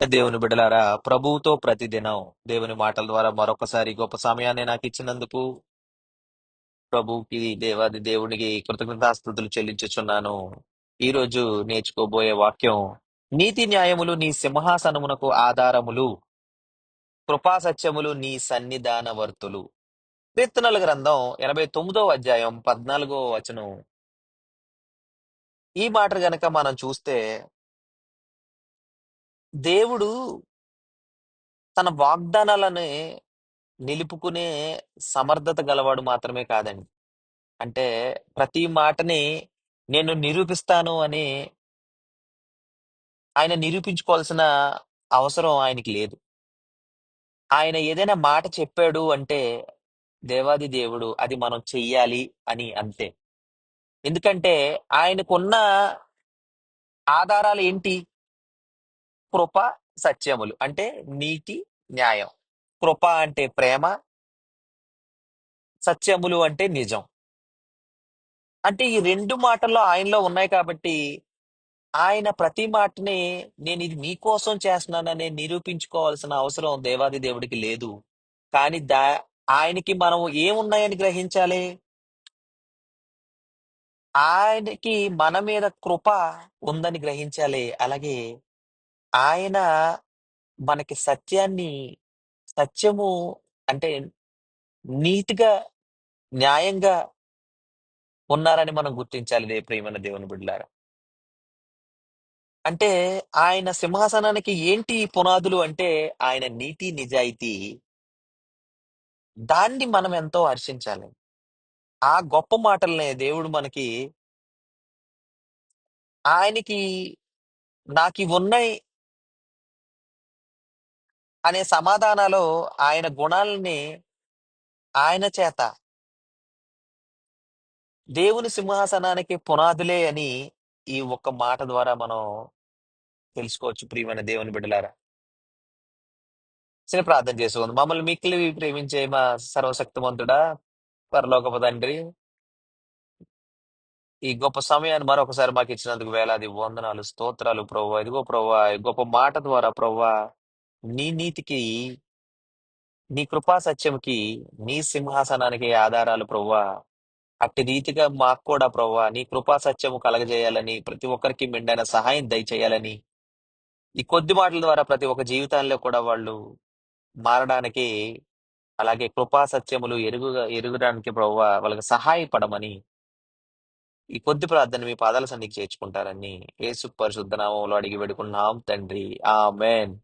దేవుని బిడలారా ప్రభువుతో ప్రతిదినం దేవుని మాటల ద్వారా మరొకసారి గొప్ప సమయాన్ని నాకు ఇచ్చినందుకు ప్రభువుకి దేవాది దేవునికి కృతజ్ఞతాస్థుతులు చెల్లించుచున్నాను. ఈ రోజు నేర్చుకోబోయే వాక్యం నీతి న్యాయములు నీ సింహాసనమునకు ఆధారములు కృపా సత్యములు నీ సన్నిధాన వర్తులు కీర్తనల గ్రంథం ఎనభై తొమ్మిదో అధ్యాయం పద్నాలుగో వచనం. ఈ మాట గనక మనం చూస్తే దేవుడు తన వాగ్దానాలను నిలుపుకునే సమర్థత గలవాడు మాత్రమే కాదండి అంటే ప్రతి మాటని నేను నిరూపిస్తాను అని ఆయన నిరూపించుకోవాల్సిన అవసరం ఆయనకి లేదు. ఆయన ఏదైనా మాట చెప్పాడు అంటే దేవాది దేవుడు అది మనం చెయ్యాలి అని అంతే. ఎందుకంటే ఆయనకున్న ఆధారాలు ఏంటి? కృప, సత్యములు అంటే నీతి, న్యాయం. కృప అంటే ప్రేమ, సత్యములు అంటే నిజం. అంటే ఈ రెండు మాటల్లో ఆయనలో ఉన్నాయి కాబట్టి ఆయన ప్రతి మాటని నేను ఇది మీకోసం చేస్తున్నానని నిరూపించుకోవాల్సిన అవసరం దేవాది దేవుడికి లేదు. కానీ దా ఆయనకి మనం ఏమున్నాయని గ్రహించాలి? ఆయనకి మన మీద కృప ఉందని గ్రహించాలి. అలాగే ఆయన మనకి సత్యాన్ని సత్యము అంటే నీతిగా, న్యాయంగా ఉన్నారని మనం గుర్తించాలి దే ప్రియమైన దేవుని బిడ్డలారా. అంటే ఆయన సింహాసనానికి ఏంటి పునాదులు అంటే ఆయన నీతి, నిజాయితీ దాన్ని మనం ఎంతో హర్షించాలి. ఆ గొప్ప మాటలనే దేవుడు మనకి ఆయనకి నాకివున్నయి అనే సమాధానాలు ఆయన గుణాలని ఆయన చేత దేవుని సింహాసనానికి పునాదులే అని ఈ ఒక్క మాట ద్వారా మనం తెలుసుకోవచ్చు ప్రియమైన దేవుని బిడ్డలారా. చిన్న ప్రార్థన చేసుకుంది మమ్మల్ని మిక్కిలి ప్రేమించే మా సర్వశక్తిమంతుడా, పరలోకపు తండ్రి, ఈ గొప్ప సమయాన్ని మరొకసారి మాకు ఇచ్చినందుకు వేలాది వందనాలు, స్తోత్రాలు ప్రభువా. ఇదిగో ప్రభువా, గొప్ప మాట ద్వారా ప్రభువా, నీ నీతికి, నీ కృపా సత్యంకి, నీ సింహాసనానికి ఆధారాలు ప్రవ్వా. అట్టి రీతిగా మాకు కూడా ప్రవ్వా నీ కృపా సత్యము కలగజేయాలని, ప్రతి ఒక్కరికి మెండైన సహాయం దయచేయాలని, ఈ కొద్ది మాటల ద్వారా ప్రతి ఒక్క జీవితాల్లో కూడా వాళ్ళు మారడానికి, అలాగే కృపా సత్యములు ఎరుగుగా ఎరుగడానికి ప్రభువా వాళ్ళకి సహాయపడమని, ఈ కొద్ది ప్రార్థన మీ పాదాల సన్నిధికి చేర్చుకుంటారని యేసు పరిశుద్ధ నామంలో అడిగి పెడుకున్నాం తండ్రి. మేన్